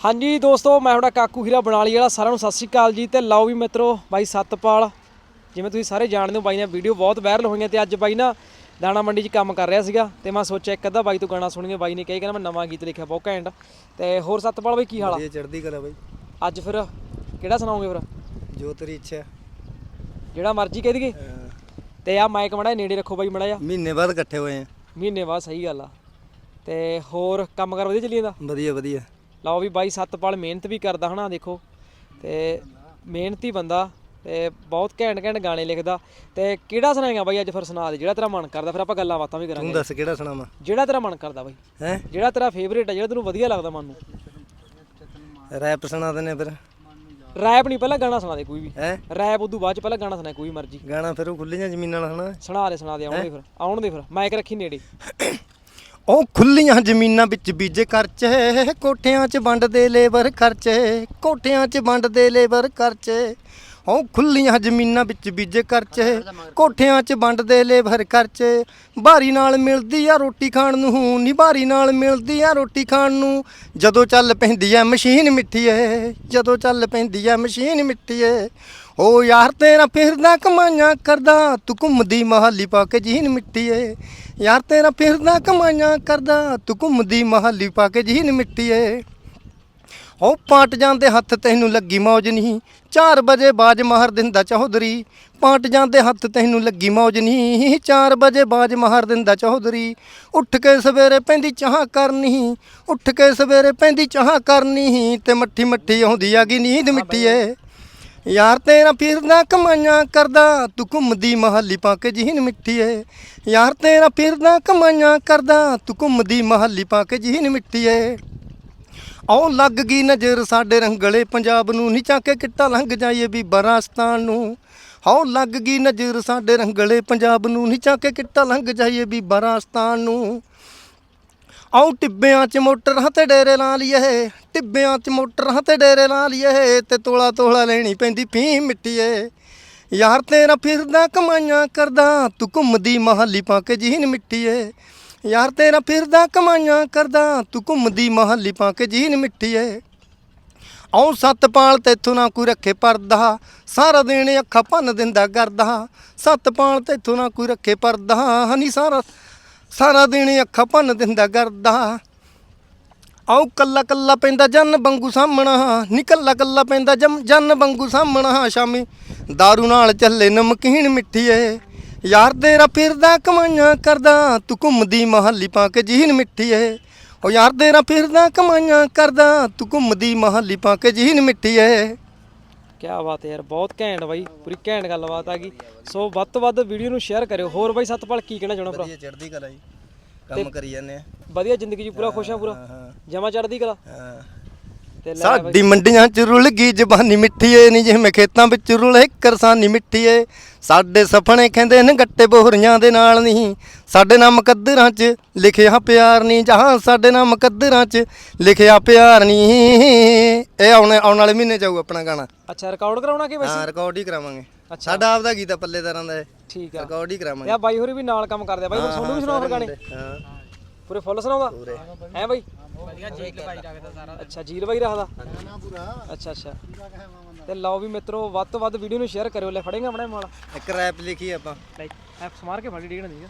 ਹਾਂਜੀ ਦੋਸਤੋ ਮੈਂ ਤੁਹਾਡਾ ਕਾਕੂ ਹੀਰਾ ਬਣਾਲੀ ਵਾਲਾ ਸਾਰਿਆਂ ਨੂੰ ਸਤਿ ਸ਼੍ਰੀ ਅਕਾਲ ਜੀ। ਤੇ ਲਓ ਵੀ ਮਿੱਤਰੋ ਬਾਈ ਸਤਪਾਲ ਜਿਵੇਂ ਤੁਸੀਂ ਸਾਰੇ ਜਾਣਦੇ ਹੋ ਬਾਈ ਦੀਆਂ ਵੀਡੀਓ ਬਹੁਤ ਵਾਇਰਲ ਹੋਈਆਂ ਤੇ ਅੱਜ ਬਾਈ ਨਾ ਦਾਣਾ ਮੰਡੀ 'ਚ ਕੰਮ ਕਰ ਰਿਹਾ ਸੀਗਾ। ਤੇ ਮੈਂ ਸੋਚਿਆ ਇੱਕ ਅੱਧਾ ਬਾਈ ਤੋਂ ਗਾਣਾ ਸੁਣੀਏ ਬਾਈ ਨੇ ਕਹੀ ਕਹਿੰਦਾ ਮੈਂ ਨਵਾਂ ਗੀਤ ਲਿਖਿਆ ਬਹੁਤ ਘੈਂਟ। ਤੇ ਹੋਰ ਸਤਪਾਲ ਬਾਈ ਕੀ ਹਾਲ ਆ? ਇਹ ਚੜਦੀ ਕਲਾ ਬਾਈ। ਅੱਜ ਫਿਰ ਕਿਹੜਾ ਸੁਣਾਓਗੇ ਫਿਰ? ਜੋ ਤੇਰੀ ਇੱਛਾ ਜਿਹੜਾ ਮਰਜ਼ੀ ਕਹਿ ਦਈਏ। ਤੇ ਆ ਮਾਈਕ ਮੜਾ ਨੇੜੇ ਰੱਖੋ ਬਾਈ ਮੜਾ ਜਾ ਮਹੀਨੇ ਬਾਅਦ ਇਕੱਠੇ ਹੋਏ ਆ। ਮਹੀਨੇ ਬਾਅਦ ਸਹੀ ਗੱਲ ਆ। ਤੇ ਹੋਰ ਕੰਮ ਕਰ ਵਧੀਆ ਚੱਲੀ ਜਾਂਦਾ? ਵਧੀਆ ਵਧੀਆ। ਲਓ ਵੀ ਬਾਈ ਸਤਪਾਲ ਮਿਹਨਤ ਵੀ ਕਰਦਾ ਹਨਾ ਦੇਖੋ। ਤੇ ਮਿਹਨਤੀ ਬੰਦਾ ਤੇ ਬਹੁਤ ਘੈਂਟ ਘੈਂਟ ਗਾਣੇ ਲਿਖਦਾ। ਤੇ ਕਿਹੜਾ ਸੁਣਾਏਗਾ ਬਾਈ ਅੱਜ ਫਿਰ ਸੁਣਾ ਦੇ ਜਿਹੜਾ ਤੇਰਾ ਮਨ ਕਰਦਾ ਫਿਰ ਆਪਾਂ ਗੱਲਾਂ ਬਾਤਾਂ ਵੀ ਤੂੰ ਕਰਾਂਗੇ ਦੱਸ ਕਿਹੜਾ ਸੁਣਾਵਾਂ ਜਿਹੜਾ ਤੇਰਾ ਮਨ ਕਰਦਾ ਬਾਈ। ਹੈ? ਜਿਹੜਾ ਤੇਰਾ ਫੇਵਰੇਟ ਆ ਜਿਹੜਾ ਤੈਨੂੰ ਵਧੀਆ ਲੱਗਦਾ ਮਨ ਨੂੰ। ਰੈਪ ਸੁਣਾ ਦਿੰਨੇ ਫਿਰ। ਰੈਪ ਨਹੀਂ ਪਹਿਲਾਂ ਗਾਣਾ ਸੁਣਾ ਦੇ ਕੋਈ ਵੀ। ਹੈ? ਰੈਪ ਉਦੋਂ ਬਾਅਦ ਚ ਪਹਿਲਾਂ ਗਾਣਾ ਸੁਣਾ ਕੋਈ ਮਰਜ਼ੀ। ਗਾਣਾ ਫਿਰ ਉਹ ਖੁੱਲੀਆਂ ਜ਼ਮੀਨਾਂ ਵਾਲਾ ਸੁਣਾ ਸੁਣਾ ਦੇ ਸੁਣਾ ਦੇ ਆਉਣ ਦੇ ਫਿਰ ਆਉਣ ਦੇ ਫਿਰ। ਮਾਈਕ ਰੱਖੀ ਨੇੜੇ। ਉਹ ਖੁੱਲੀਆਂ ਜ਼ਮੀਨਾਂ ਵਿੱਚ ਬੀਜੇ ਖਰਚੇ ਕੋਠਿਆਂ 'ਚ ਵੰਡਦੇ ਲੇਬਰ ਖਰਚੇ, ਕੋਠਿਆਂ 'ਚ ਵੰਡਦੇ ਲੇਬਰ ਖਰਚੇ। ਉਹ ਖੁੱਲੀਆਂ ਜ਼ਮੀਨਾਂ ਵਿੱਚ ਬੀਜੇ ਕਰਚੇ, ਕੋਠਿਆਂ 'ਚ ਵੰਡਦੇ ਲੇਬਰ ਕਰਚੇ। ਬਾਰੀ ਨਾਲ ਮਿਲਦੀ ਆ ਰੋਟੀ ਖਾਣ ਨੂੰ ਨੀ ਬਾਰੀ ਨਾਲ ਮਿਲਦੀ ਆ ਰੋਟੀ ਖਾਣ ਨੂੰ। ਜਦੋਂ ਚੱਲ ਪੈਂਦੀ ਐ ਮਸ਼ੀਨ ਮਿੱਠੀ ਏ ਜਦੋਂ ਚੱਲ ਪੈਂਦੀ ਐ ਮਸ਼ੀਨ ਮਿੱਠੀ ਏ ਓ ਯਾਰ ਤੇਰਾ ਫਿਰਦਾ ਕਮਾਈਆਂ ਕਰਦਾ, ਤੂੰ ਘੁੰਮਦੀ ਮਹਾਲੀ ਪਾ ਕੇ ਜੀਨ ਮਿੱਟੀਏ ਯਾਰ ਤੇਰਾ ਫਿਰਦਾ ਕਮਾਈਆਂ ਕਰਦਾ, ਤੂੰ ਘੁੰਮਦੀ ਮਹਾਲੀ ਪਾ ਕੇ ਜੀਨ ਮਿੱਟੀ ਏ ਓ ਪਾਟ ਜਾਂਦੇ ਹੱਥ ਤੈਨੂੰ ਲੱਗੀ ਮੌਜ ਨਹੀਂ 4 ਵਜੇ ਬਾਜ ਮਾਰ ਦਿੰਦਾ ਚੌਧਰੀ। ਪਾਟ ਜਾਂਦੇ ਹੱਥ ਤੈਨੂੰ ਲੱਗੀ ਮੌਜ ਨਹੀਂ 4 ਵਜੇ ਬਾਜ ਮਾਰ ਦਿੰਦਾ ਚੌਧਰੀ। ਉੱਠ ਕੇ ਸਵੇਰੇ ਪੈਂਦੀ ਚਾਹ ਕਰਨੀ। ਉੱਠ ਕੇ ਸਵੇਰੇ ਪੈਂਦੀ ਚਾਹ ਕਰਨੀ। ਤੇ ਮੱਠੀ ਮੱਠੀ ਆਉਂਦੀ ਆਗੀ ਨੀਂਦ ਮਿੱਠੀ ਏ ਯਾਰ ਤੇਰਾ ਫਿਰਦਾ ਕਮਾਈਆਂ ਕਰਦਾ। ਤੂੰ ਘੁੰਮਦੀ ਮਹੱਲੀ ਪਾ ਕੇ ਜੀਨ ਏ ਯਾਰ ਤੇਰਾ ਫਿਰਦਾ ਕਮਾਈਆਂ ਕਰਦਾ। ਤੂੰ ਘੁੰਮਦੀ ਮਹੱਲੀ ਪਾ ਕੇ ਜੀਨ ਏ ਆਉ ਲੱਗ ਗਈ ਨਜ਼ਰ ਸਾਡੇ ਰੰਗਲੇ ਪੰਜਾਬ ਨੂੰ। ਨੀ ਕੇ ਕਿੱਟਾ ਲੰਘ ਜਾਈਏ ਵੀ ਬਰਾਸਤਾਨ ਨੂੰ। ਹਾਉ ਲੱਗ ਗਈ ਨਜ਼ਰ ਸਾਡੇ ਰੰਗਲੇ ਪੰਜਾਬ ਨੂੰ। ਨੀ ਕੇ ਕਿੱਟਾ ਲੰਘ ਜਾਈਏ ਵੀ ਬਰਾਸਤਾਨ ਨੂੰ। ਆਉ ਟਿੱਬਿਆਂ 'ਚ ਮੋਟਰਾਂ ਤੇ ਡੇਰੇ ਲਾ ਲਈਏ। ਟਿੱਬਿਆਂ 'ਚ ਮੋਟਰਾਂ ਤੇ ਡੇਰੇ ਲਾ ਲਈਏ ਤੇ ਤੋਲਾ ਤੋਲਾ ਲੈਣੀ ਪੈਂਦੀ ਫੀ ਮਿੱਟੀਏ। ਯਾਰ ਤੇਰਾ ਫਿਰਦਾ ਕਮਾਈਆਂ ਕਰਦਾ, ਤੂੰ ਘੁੰਮਦੀ ਮਹੱਲੀ ਪਾ ਕੇ ਜੀਨ ਮਿੱਟੀਏ। ਯਾਰ ਤੇਰਾ ਫਿਰਦਾ ਕਮਾਈਆਂ ਕਰਦਾ, ਤੂੰ ਘੁੰਮਦੀ ਮਹੱਲੀ ਪਾ ਕੇ ਜੀਨ ਮਿੱਟੀਏ ਆਉ ਸਤਪਾਲ ਤੇਥੋਂ ਨਾ ਕੋਈ ਰੱਖੇ ਪਰਦਾ, ਸਾਰਾ ਦਿਨ ਅੱਖਾਂ ਭੰਨ ਦਿੰਦਾ ਕਰਦਾ ਸਤਪਾਲ ਤੇਥੋਂ ਨਾ ਕੋਈ ਰੱਖੇ ਪਰਦਾ, ਹਨੀ ਸਾਰਾ ਸਾਰਾ ਦਿਨ ਅੱਖਾਂ ਭੰਨ ਦਿੰਦਾ ਕਰਦਾ ਆਉ ਕੱਲਾ ਕੱਲਾ ਪੈਂਦਾ ਜਨ ਬੰਗੂ ਸਾਹਮਣਾ, ਨੀ ਕੱਲਾ ਕੱਲਾ ਪੈਂਦਾ ਜਮ ਜਨ ਬੰਗੂ ਸਾਹਮਣਾ। ਸ਼ਾਮੀ दारू ਨਾਲ ਚੱਲੇ ਨਮਕੀਨ ਮਿੱਠੀ ਮਿੱਠੀਏ ਯਾਰ ਤੇਰਾ ਫਿਰਦਾ ਕਮਾਈਆਂ ਕਰਦਾ ਤੂੰ ਘੁੰਮਦੀ ਮਹੱਲੀ ਪਾ ਕੇ ਜੀਨ ਮਿੱਠੀਏ ਓ ਯਾਰ ਤੇਰਾ ਫਿਰਦਾ ਕਮਾਈਆਂ ਕਰਦਾ ਤੂੰ ਘੁੰਮਦੀ ਮਹੱਲੀ ਪਾ ਕੇ ਜੀਨ ਮਿੱਠੀਏ ਕੀ ਬਾਤ ਹੈ ਯਾਰ ਬਹੁਤ ਘੈਂਟ ਬਾਈ ਪੂਰੀ ਘੈਂਟ ਗੱਲਬਾਤ ਆ ਗਈ। ਸੋ ਵੱਧ ਤੋਂ ਵੱਧ ਵੀਡੀਓ ਨੂੰ ਸ਼ੇਅਰ ਕਰਿਓ। ਹੋਰ ਬਾਈ ਸਤਪਾਲ ਕੀ ਕਹਿਣਾ ਚਾਹਣਾ ਭਰਾ? ਵਧੀਆ ਚੜਦੀ ਕਲਾ ਜੀ। ਕੰਮ ਕਰੀ ਜਾਂਦੇ ਆ। ਵਧੀਆ ਜ਼ਿੰਦਗੀ 'ਚ ਪੂਰਾ ਖੁਸ਼ ਆ ਪੂਰਾ? ਜਮਾ ਚੜਦੀ ਕਲਾ? ਹਾਂ। ਸਾਡੀ ਮੰਡੀਆਂ ਚ ਰੁਲ ਗਈ ਜ਼ਬਾਨੀ ਮਿੱਠੀਏ ਨੀ ਜਿਵੇਂ ਖੇਤਾਂ ਵਿੱਚ ਰੁਲੇ ਕਰਸਾਨੀ ਮਿੱਠੀਏ ਸਾਡੇ ਸੁਪਨੇ ਕਹਿੰਦੇ ਨੇ ਗੱਟੇ ਬੋਹਰੀਆਂ ਦੇ ਨਾਲ ਨਹੀਂ ਸਾਡੇ ਨਾਮ ਮੁਕੱਦਰਾਂ ਚ ਲਿਖਿਆ ਪਿਆਰ ਨਹੀਂ ਜਹਾਂ ਸਾਡੇ ਨਾਮ ਮੁਕੱਦਰਾਂ ਚ ਲਿਖਿਆ ਪਿਆਰ ਨਹੀਂ ਇਹ ਆਉਣੇ ਆਉਣ ਵਾਲੇ ਮਹੀਨੇ ਚ ਆਊ ਆਪਣਾ ਗਾਣਾ। ਅੱਛਾ ਰਿਕਾਰਡ ਕਰਾਉਣਾ ਕਿ ਵੈਸੇ? ਹਾਂ ਰਿਕਾਰਡ ਹੀ ਕਰਾਵਾਂਗੇ। ਸਾਡਾ ਆਪਦਾ ਗੀਤ ਆ ਪੱਲੇਦਾਰਾਂ ਦਾ ਠੀਕ ਆ। ਰਿਕਾਰਡ ਹੀ ਕਰਾਵਾਂਗੇ। ਯਾ ਬਾਈ ਹੋਰੀ ਵੀ ਨਾਲ ਕੰਮ ਕਰਦੇ ਆ। ਬਾਈ ਤੁਹਾਨੂੰ ਵੀ ਸੁਣਾਓ ਫਿਰ ਗਾਣੇ। ਹਾਂ। ਪੂਰੇ ਫੁੱਲ ਸੁਣਾਉਂਦਾ? ਹੈ ਬਾਈ? ਵਧੀਆ ਜੀਲ ਬਾਈ ਰੱਖਦਾ ਸਾਰਾ ਅੱਛਾ ਜੀਲ ਬਾਈ ਰੱਖਦਾ? ਅੱਛਾ ਅੱਛਾ। ਤੇ ਲਓ ਵੀ ਮਿੱਤਰੋ ਵੱਧ ਤੋਂ ਵੱਧ ਵੀਡੀਓ ਨੂੰ ਸ਼ੇਅਰ ਕਰਿਓ ਲੈ ਫੜੇਗਾ ਆਪਣੇ ਮਾਲ। ਇੱਕ ਰੈਪ ਲਿਖੀ ਆਪਾਂ। ਲੈ ਐਪ ਸਮਾਰ ਕੇ ਫੜੀ ਡੇਗਣ ਦੀ